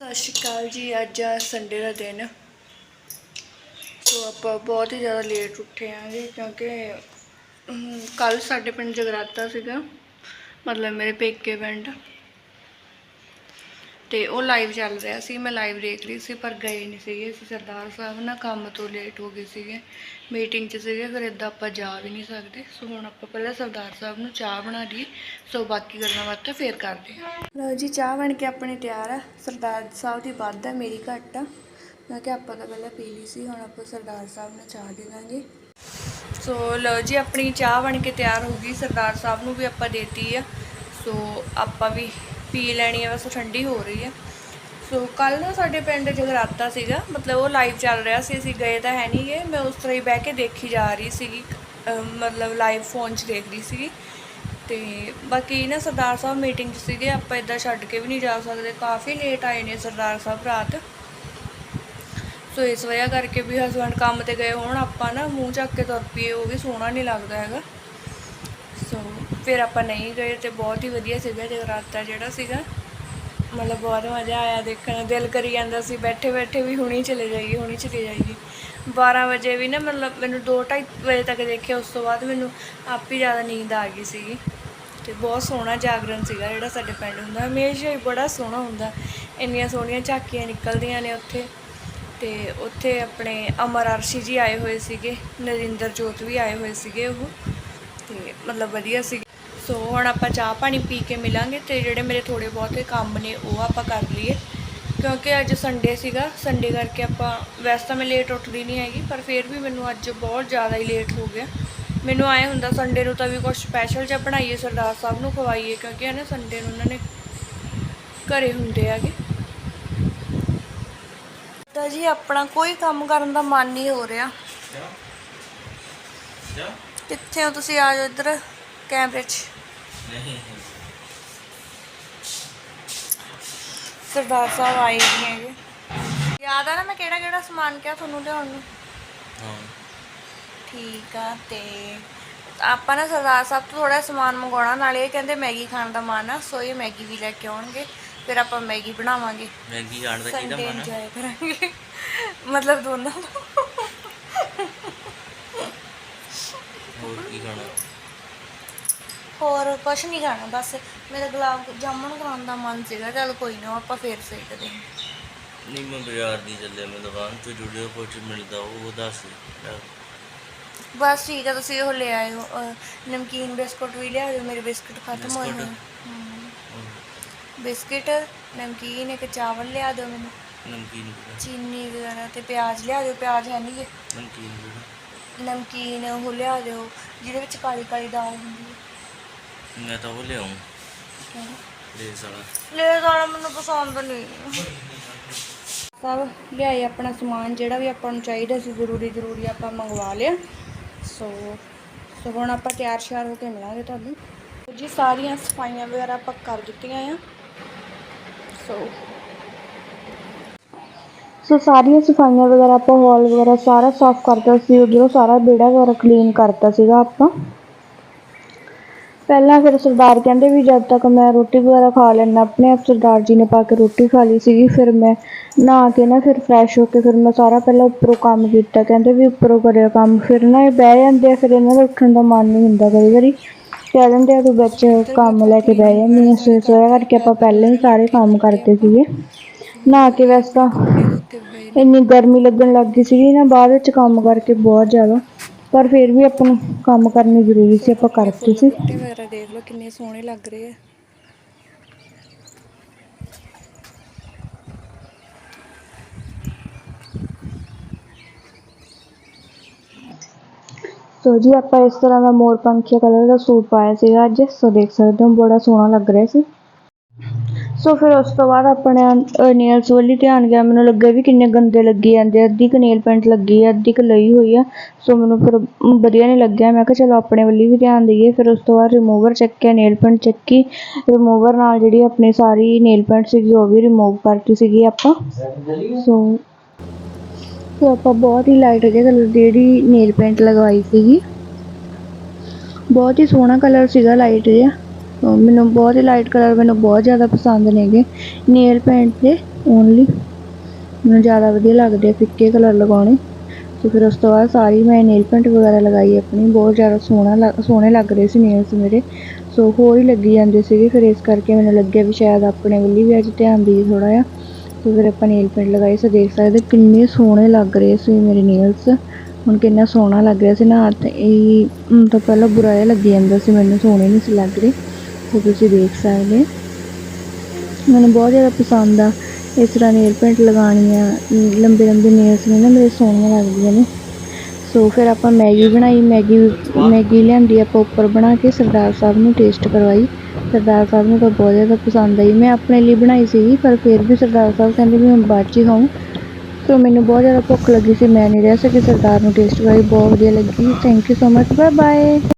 ਸਤਿ ਸ਼੍ਰੀ ਅਕਾਲ ਜੀ, ਅੱਜ ਆ ਸੰਡੇ ਦਾ ਦਿਨ। ਸੋ ਆਪਾਂ ਬਹੁਤ ਹੀ ਜ਼ਿਆਦਾ ਲੇਟ ਉੱਠੇ ਆਂ ਜੀ, ਕਿਉਂਕਿ ਕੱਲ ਸਾਡੇ ਪਿੰਡ ਜਗਰਾਤਾ ਸੀਗਾ, ਮਤਲਬ ਮੇਰੇ ਪੇਕੇ ਪਿੰਡ। ਤੇ ਉਹ ਲਾਈਵ ਚੱਲ ਰਿਹਾ ਸੀ ਮੈਂ ਲਾਈਵ ਦੇਖ ਰਹੀ ਸੀ ਪਰ ਗਏ ਨਹੀਂ ਸੀਗੇ। ਅਸੀਂ ਸਰਦਾਰ ਸਾਹਿਬ ਨਾ ਕੰਮ ਤੋਂ ਲੇਟ ਹੋ ਗਏ ਸੀਗੇ ਮੀਟਿੰਗ 'ਚ ਸੀਗੇ ਫਿਰ ਇਦਾਂ ਆਪਾਂ ਜਾ ਵੀ ਨਹੀਂ ਸਕਦੇ। ਸੋ ਹੁਣ ਆਪਾਂ ਪਹਿਲਾਂ ਸਰਦਾਰ ਸਾਹਿਬ ਨੂੰ ਚਾਹ ਬਣਾ ਲਈ ਸੋ ਬਾਕੀ ਗੱਲਾਂ ਬਾਤਾਂ ਫੇਰ ਕਰਦੇ ਹਾਂ। ਲਓ ਜੀ ਚਾਹ ਬਣ ਕੇ ਆਪਣੀ ਤਿਆਰ ਆ। ਸਰਦਾਰ ਸਾਹਿਬ ਦੀ ਵੱਧ ਆ ਮੇਰੀ ਘੱਟ ਆ। ਮੈਂ ਕਿਹਾ ਆਪਾਂ ਤਾਂ ਪਹਿਲਾਂ ਪੀ ਲਈ ਸੀ ਹੁਣ ਆਪਾਂ ਸਰਦਾਰ ਸਾਹਿਬ ਨੂੰ ਚਾਹ ਦੇ ਦਾਂਗੇ। ਸੋ ਲਓ ਜੀ ਆਪਣੀ ਚਾਹ ਬਣ ਕੇ ਤਿਆਰ ਹੋ ਗਈ। ਸਰਦਾਰ ਸਾਹਿਬ ਨੂੰ ਵੀ ਆਪਾਂ ਦੇਤੀ ਆ। ਸੋ ਆਪਾਂ ਵੀ ਪੀ ਲੈਣੀ ਆ ਵੈਸੇ ਠੰਡੀ ਹੋ ਰਹੀ ਹੈ। ਸੋ ਕੱਲ ਨਾ ਸਾਡੇ ਪਿੰਡ ਜਗਰਾਤਾ ਸੀਗਾ, ਮਤਲਬ ਉਹ ਲਾਈਵ ਚੱਲ ਰਿਹਾ ਸੀ, ਅਸੀਂ ਗਏ ਤਾਂ ਹੈ ਨਹੀਂ ਗਏ ਮੈਂ ਉਸ ਤਰ੍ਹਾਂ ਹੀ ਬਹਿ ਕੇ ਦੇਖੀ ਜਾ ਰਹੀ ਸੀਗੀ ਮਤਲਬ ਲਾਈਵ ਫੋਨ 'ਚ ਦੇਖ ਰਹੀ ਸੀਗੀ। ਤੇ ਬਾਕੀ ਨਾ ਸਰਦਾਰ ਸਾਹਿਬ ਮੀਟਿੰਗ 'ਚ ਸੀਗੇ, ਆਪਾਂ ਇਦਾਂ ਛੱਡ ਕੇ ਵੀ ਨਹੀਂ ਜਾ ਸਕਦੇ, ਕਾਫੀ ਲੇਟ ਆਏ ਨੇ ਸਰਦਾਰ ਸਾਹਿਬ ਰਾਤ। ਸੋ ਇਸ ਵਜ੍ਹਾ ਕਰਕੇ ਵੀ ਹਸਬੰਡ ਕੰਮ ਤੇ ਗਏ ਹੋਣ, ਆਪਾਂ ਨਾ ਮੂੰਹ ਚੱਕ ਕੇ ਤੁਰ ਪਈਏ, ਉਹ ਵੀ ਸੋਹਣਾ ਨਹੀਂ ਲੱਗਦਾ ਹੈਗਾ। ਸੋ ਫਿਰ ਆਪਾਂ ਨਹੀਂ ਗਏ ਤੇ ਬਹੁਤ ਹੀ ਵਧੀਆ ਸੀਗਾ ਜਗਰਾਤਾ ਜਿਹੜਾ ਸੀਗਾ। ਮਤਲਬ ਬਹੁਤ ਮਜ਼ਾ ਆਇਆ ਦੇਖਣ ਦਿਲ ਕਰੀ ਜਾਂਦਾ ਸੀ, ਬੈਠੇ ਬੈਠੇ ਵੀ ਹੁਣੀ ਚਲੇ ਜਾਈਏ, ਹੁਣੀ ਚਲੇ ਜਾਈਏ। 12 ਵਜੇ ਵੀ ਨਾ ਮਤਲਬ ਮੈਨੂੰ 2:30 ਵਜੇ ਤੱਕ ਦੇਖਿਆ, ਉਸ ਤੋਂ ਬਾਅਦ ਮੈਨੂੰ ਆਪ ਹੀ ਜ਼ਿਆਦਾ ਨੀਂਦ ਆ ਗਈ ਸੀਗੀ। ਤੇ ਬਹੁਤ ਸੋਹਣਾ ਜਾਗਰਣ ਸੀਗਾ ਜਿਹੜਾ ਸਾਡੇ ਪਿੰਡ ਹੁੰਦਾ। ਹਮੇਸ਼ਾ ਹੀ ਬੜਾ ਸੋਹਣਾ ਹੁੰਦਾ। ਇੰਨੀਆਂ ਸੋਹਣੀਆਂ ਝਾਕੀਆਂ ਨਿਕਲਦੀਆਂ ਨੇ ਉੱਥੇ। ਤੇ ਉੱਥੇ ਆਪਣੇ ਅਮਰ ਅਰਸ਼ੀ ਜੀ ਆਏ ਹੋਏ ਸੀਗੇ। ਨਰਿੰਦਰ ਜੋਤ ਵੀ ਆਏ ਹੋਏ ਸੀਗੇ ਉਹ। ਮਤਲਬ ਵਧੀਆ ਸੀ। ਸੋ ਹੁਣ ਆਪਾਂ ਚਾਹ ਪਾਣੀ ਪੀ ਕੇ ਮਿਲਾਂਗੇ ਤੇ ਜਿਹੜੇ ਮੇਰੇ ਥੋੜੇ ਬਹੁਤੇ ਕੰਮ ਨੇ, ਉਹ ਆਪਾਂ ਕਰ ਲਈਏ। ਕਿਉਂਕਿ ਅੱਜ ਸੰਡੇ ਸੀਗਾ ਸੰਡੇ ਕਰਕੇ ਆਪਾਂ, ਵੈਸੇ ਤਾਂ ਮੈਂ ਲੇਟ ਉੱਠਦੀ ਨਹੀਂ ਹੈਗੀ, ਪਰ ਫਿਰ ਵੀ ਮੈਨੂੰ ਅੱਜ ਬਹੁਤ ਜ਼ਿਆਦਾ ਹੀ ਲੇਟ ਹੋ ਗਿਆ। ਮੈਨੂੰ ਆਏ ਹੁੰਦਾ ਸੰਡੇ ਨੂੰ ਤਾਂ ਵੀ ਕੁਝ ਸਪੈਸ਼ਲ ਜਿਹਾ ਬਣਾਈਏ, ਸਰਦਾਰ ਸਾਹਿਬ ਨੂੰ ਖਵਾਈਏ, ਕਿਉਂਕਿ ਹੈ ਨਾ ਸੰਡੇ ਨੂੰ ਉਹਨਾਂ ਨੇ ਘਰੇ ਹੁੰਦੇ ਹੈਗੇ। ਤਾਂ ਜੀ, ਆਪਣਾ ਕੋਈ ਕੰਮ ਕਰਨ ਦਾ ਮਨ ਨਹੀਂ ਹੋ ਰਿਹਾ। ਕਿੱਥੇ ਹੋ ਤੁਸੀਂ? ਆ ਜਾਓ ਇੱਧਰ ਕੈਮਰੇ 'ਚ। ਨਹੀਂ। ਸਰਦਾਰ ਸਾਹਿਬ ਆਏ ਨਹੀਂ ਹੈਗੇ। ਯਾਦ ਆ ਨਾ ਮੈਂ ਕਿਹੜਾ ਕਿਹੜਾ ਸਮਾਨ ਕਿਹਾ ਤੁਹਾਨੂੰ ਲਿਆਉਣ ਨੂੰ? ਹਾਂ। ਠੀਕ ਆ ਤੇ ਆਪਾਂ ਨਾ ਸਰਦਾਰ ਸਾਹਿਬ ਤੋਂ ਥੋੜਾ ਸਮਾਨ ਮੰਗਵਾਉਣਾ ਨਾਲੇ ਇਹ ਕਹਿੰਦੇ ਮੈਗੀ ਖਾਣ ਦਾ ਮਨ ਆ ਸੋ ਇਹ ਮੈਗੀ ਵੀ ਲੈ ਕੇ ਆਉਣਗੇ ਫਿਰ ਆਪਾਂ ਮੈਗੀ ਬਣਾਵਾਂਗੇ। ਮੈਗੀ ਖਾਣ ਦਾ ਕਿਹਦਾ ਸੰਡੇ ਮਨ ਆ? ਕਰਾਂਗੇ। ਮਤਲਬ ਦੋਨਾਂ ਦਾ ਹੋਰ ਕੀ ਖਾਣਾ ਹੋਰ ਕੁਛ ਨਹੀਂ ਖਾਣਾ ਬਸ ਮੇਰਾ ਗੁਲਾਬ ਜਾਮੁਨ ਖਾਣ ਦਾ ਮਨ ਸੀਗਾ ਚੱਲ ਕੋਈ ਨਾ ਆਪਾਂ ਫੇਰ ਸੇਕਦੇ ਹਾਂ ਨਹੀਂ ਮੈਂ ਬਾਜ਼ਾਰ ਦੀ ਚੱਲਿਆ ਮੈਂ ਦੁਕਾਨ ਤੋਂ ਜੁੜਿਆ ਕੁਝ ਮਿਲਦਾ ਉਹ ਦੱਸ ਬਸ ਠੀਕ ਆ ਤੁਸੀਂ ਉਹ ਲੈ ਆਇਓ ਅਹ, ਨਮਕੀਨ ਬਿਸਕੁਟ ਵੀ ਲਿਆ ਦਿਓ ਮੇਰੇ ਬਿਸਕੁਟ ਖਤਮ ਹੋਏ ਬਿਸਕੁਟ? ਹੋਏ ਹਮ। ਬਿਸਕੁਟ ਨਮਕੀਨ ਇੱਕ ਚਾਵਲ ਲਿਆ ਦਿਓ ਮੈਨੂੰ ਨਮਕੀਨ ਕਿਹੜਾ? ਚੀਨੀ ਵਗੈਰਾ ਤੇ ਪਿਆਜ਼ ਲਿਆ ਦਿਓ ਪਿਆਜ਼ ਹੈ ਨਹੀਂ। ਨਮਕੀਨ ਕਿਹੜਾ? ਨਮਕੀਨ ਉਹ ਲਿਆ ਦਿਓ ਜਿਹਦੇ ਵਿੱਚ ਕਾਲੀ ਕਾਲੀ ਦਾਲ ਹੁੰਦੀ ਹੈ ਮੈਂ ਤਾਂ ਉਹ ਲਿਆਉਂ ਰੇਸ ਵਾਲਾ। ਲੈ ਜਾਣਾ ਮੈਨੂੰ ਪਸੰਦ ਨਹੀਂ। ਸਭ ਲਿਆਏ ਆਪਣਾ ਸਮਾਨ ਜਿਹੜਾ ਵੀ ਆਪਾਂ ਨੂੰ ਚਾਹੀਦਾ ਸੀ ਜ਼ਰੂਰੀ ਜ਼ਰੂਰੀ ਆਪਾਂ ਮੰਗਵਾ ਲਿਆ। ਸੋ ਸੋ ਹੁਣ ਆਪਾਂ ਤਿਆਰ ਸ਼ਿਆਰ ਹੋ ਕੇ ਮਿਲਾਂਗੇ ਤੁਹਾਨੂੰ। ਜੀ ਸਾਰੀਆਂ ਸਫਾਈਆਂ ਵਗੈਰਾ ਆਪਾਂ ਕਰ ਦਿੱਤੀਆਂ ਆ। ਸੋ। ਸੋ ਸਾਰੀਆਂ ਸਫਾਈਆਂ ਵਗੈਰਾ ਆਪਾਂ ਹਾਲ ਵਗੈਰਾ ਸਾਰਾ ਸਾਫ਼ ਕਰਤਾ ਸੀ ਉਧਰੋਂ ਸਾਰਾ ਵਿਹੜਾ ਵਗੈਰਾ ਕਲੀਨ ਕਰਤਾ ਸੀਗਾ ਆਪਾਂ। ਪਹਿਲਾਂ ਫਿਰ ਸਰਦਾਰ ਕਹਿੰਦੇ ਵੀ ਜਦ ਤੱਕ ਮੈਂ ਰੋਟੀ ਵਗੈਰਾ ਖਾ ਲੈਣਾ ਆਪਣੇ ਆਪ ਸਰਦਾਰ ਜੀ ਨੇ ਪਾ ਕੇ ਰੋਟੀ ਖਾ ਲਈ ਸੀਗੀ, ਫਿਰ ਮੈਂ ਨਹਾ ਕੇ ਨਾ ਫਿਰ ਫਰੈਸ਼ ਹੋ ਕੇ ਫਿਰ ਮੈਂ ਸਾਰਾ ਪਹਿਲਾਂ ਉੱਪਰੋਂ ਕੰਮ ਕੀਤਾ। ਕਹਿੰਦੇ ਵੀ ਉੱਪਰੋਂ ਕਰਿਆ ਕੰਮ, ਫਿਰ ਨਾ ਇਹ ਬਹਿ ਜਾਂਦੇ ਆ, ਫਿਰ ਇਹਨਾਂ ਦਾ ਉੱਠਣ ਦਾ ਮਨ ਨਹੀਂ ਹੁੰਦਾ ਕਈ ਵਾਰੀ ਕਹਿ ਦਿੰਦੇ ਆ ਤੂੰ ਵਿੱਚ ਕੰਮ ਲੈ ਕੇ ਬਹਿ ਜਾਂਦੀ ਆ ਸੋ ਇਸ ਕਰਕੇ ਆਪਾਂ ਪਹਿਲਾਂ ਹੀ ਸਾਰੇ ਕੰਮ ਕਰਦੇ ਸੀਗੇ। ਨਹਾ ਕੇ ਵੈਸੇ ਤਾਂ ਇੰਨੀ ਗਰਮੀ ਲੱਗਣ ਲੱਗ ਗਈ ਸੀਗੀ ਨਾ, ਬਾਅਦ ਵਿੱਚ ਕੰਮ ਕਰਕੇ ਬਹੁਤ ਜ਼ਿਆਦਾ। ਪਰ ਫਿਰ ਵੀ ਆਪਾਂ ਨੂੰ ਕੰਮ ਕਰਨੀ ਜ਼ਰੂਰੀ ਸੀ ਆਪਾਂ ਕਰਦੇ ਸੀ। ਬੂਟੇ ਵਗੈਰਾ ਦੇਖ ਲਓ ਕਿੰਨੇ ਸੋਹਣੇ ਲੱਗ ਰਹੇ ਆ। ਸੋ ਜੀ ਆਪਾਂ ਇਸ ਤਰ੍ਹਾਂ ਦਾ ਮੋਰ ਪੰਖੀਆ ਕਲਰ ਦਾ ਸੂਟ ਪਾਇਆ ਸੀਗਾ ਅੱਜ। ਸੋ ਦੇਖ ਸਕਦੇ ਹੋ ਬੜਾ ਸੋਹਣਾ ਲੱਗ ਰਿਹਾ ਸੀ। ਸੋ ਫਿਰ ਉਸ ਤੋਂ ਬਾਅਦ ਆਪਣੇ ਨੇਲਸ ਵੱਲ ਧਿਆਨ ਗਿਆ। ਮੈਨੂੰ ਲੱਗਿਆ ਵੀ ਕਿੰਨੇ ਗੰਦੇ ਲੱਗੇ ਜਾਂਦੇ ਅੱਧੀ ਕੁ ਨੇਲ ਪੈਂਟ ਲੱਗੀ ਆ, ਅੱਧੀ ਕੁ ਲਈ ਹੋਈ ਆ। ਸੋ ਮੈਨੂੰ ਫਿਰ ਵਧੀਆ ਨਹੀਂ ਲੱਗਿਆ। ਮੈਂ ਕਿਹਾ ਚਲੋ ਆਪਣੇ ਵੱਲ ਵੀ ਧਿਆਨ ਦਈਏ। ਫਿਰ ਉਸ ਤੋਂ ਬਾਅਦ ਰਿਮੂਵਰ ਚੱਕਿਆ ਨੇਲ ਪੈਂਟ ਚੱਕੀ। ਰਿਮੂਵਰ ਨਾਲ ਜਿਹੜੀ ਆਪਣੀ ਸਾਰੀ ਨੇਲ ਪੈਂਟ ਸੀਗੀ, ਉਹ ਵੀ ਰਿਮੂਵ ਕਰਤੀ ਸੀਗੀ ਆਪਾਂ। ਸੋ ਸੋ ਆਪਾਂ ਬਹੁਤ ਹੀ ਲਾਈਟ ਜਿਹੇ ਕਲਰ ਦੀ ਜਿਹੜੀ ਨੇਲ ਪੈਂਟ ਲਗਵਾਈ ਸੀਗੀ। ਬਹੁਤ ਹੀ ਸੋਹਣਾ ਕਲਰ ਸੀਗਾ ਲਾਈਟ ਜਿਹਾ। ਮੈਨੂੰ ਬਹੁਤ ਹੀ ਲਾਈਟ ਕਲਰ ਮੈਨੂੰ ਬਹੁਤ ਜ਼ਿਆਦਾ ਪਸੰਦ ਨੇਗੇ ਨੇਲ ਪੈਂਟ ਦੇ ਓਨਲੀ ਮੈਨੂੰ ਜ਼ਿਆਦਾ ਵਧੀਆ ਲੱਗਦੇ ਆ ਫਿੱਕੇ ਕਲਰ ਲਗਾਉਣੇ। ਤੇ ਫਿਰ ਉਸ ਤੋਂ ਬਾਅਦ ਸਾਰੀ ਮੈਂ ਨੇਲ ਪੈਂਟ ਵਗੈਰਾ ਲਗਾਈ ਆਪਣੀ। ਬਹੁਤ ਜ਼ਿਆਦਾ ਸੋਹਣਾ ਲੱਗ ਸੋਹਣੇ ਲੱਗ ਰਹੇ ਸੀ ਨੇਲਸ ਮੇਰੇ। ਸੋ ਹੋਰ ਹੀ ਲੱਗੀ ਜਾਂਦੇ ਸੀਗੇ। ਫਿਰ ਇਸ ਕਰਕੇ ਮੈਨੂੰ ਲੱਗਿਆ ਵੀ ਸ਼ਾਇਦ ਆਪਣੇ ਵੱਲੀ ਵੀ ਅੱਜ ਧਿਆਨ ਦੇਈਏ ਥੋੜਾ ਜਿਹਾ। ਤੇ ਫਿਰ ਆਪਾਂ ਨੇਲ ਪੈਂਟ ਲਗਾਈ। ਸੋ ਦੇਖ ਸਕਦੇ ਕਿੰਨੇ ਸੋਹਣੇ ਲੱਗ ਰਹੇ ਸੀ ਮੇਰੇ ਨੇਲਸ ਹੁਣ ਕਿੰਨਾ ਸੋਹਣਾ ਲੱਗ ਰਿਹਾ ਸੀ ਨਾ। ਤੇ ਇਹ ਤਾਂ ਪਹਿਲਾਂ ਬੁਰਾ ਜਿਹਾ ਲੱਗੀ ਜਾਂਦਾ ਸੀ। ਮੈਨੂੰ ਸੋਹਣੇ ਨਹੀਂ ਸੀ ਲੱਗ ਰਹੇ। ਤੇ ਤੁਸੀਂ ਦੇਖ ਸਕਦੇ ਮੈਨੂੰ ਬਹੁਤ ਜ਼ਿਆਦਾ ਪਸੰਦ ਆ ਇਸ ਤਰ੍ਹਾਂ ਨੇਲ ਪੇਂਟ ਲਗਾਉਣੀ ਆ ਲੰਬੇ ਲੰਬੇ ਨੇਲਸ ਨੇ ਨਾ, ਮੇਰੇ ਸੋਹਣੀਆਂ ਲੱਗਦੀਆਂ ਨੇ। ਸੋ ਫਿਰ ਆਪਾਂ ਮੈਗੀ ਬਣਾਈ, ਮੈਗੀ ਮੈਗੀ ਲਿਆਂਦੀ, ਆਪਾਂ ਉੱਪਰ ਬਣਾ ਕੇ ਸਰਦਾਰ ਸਾਹਿਬ ਨੂੰ ਟੇਸਟ ਕਰਵਾਈ। ਸਰਦਾਰ ਸਾਹਿਬ ਨੂੰ ਤਾਂ ਬਹੁਤ ਜ਼ਿਆਦਾ ਪਸੰਦ ਆਈ। ਮੈਂ ਆਪਣੇ ਲਈ ਬਣਾਈ ਸੀਗੀ, ਪਰ ਫਿਰ ਵੀ ਸਰਦਾਰ ਸਾਹਿਬ ਕਹਿੰਦੇ ਵੀ ਮੈਂ ਬਾਅਦ 'ਚ ਹੀ ਸੋ ਮੈਨੂੰ ਬਹੁਤ ਜ਼ਿਆਦਾ ਭੁੱਖ ਲੱਗੀ ਸੀ, ਮੈਂ ਨਹੀਂ ਰਹਿ ਸਕੀ ਸਰਦਾਰ ਨੂੰ ਟੇਸਟ ਕਰਵਾਈ। ਬਹੁਤ ਵਧੀਆ ਲੱਗੀ। Thank you so much bye bye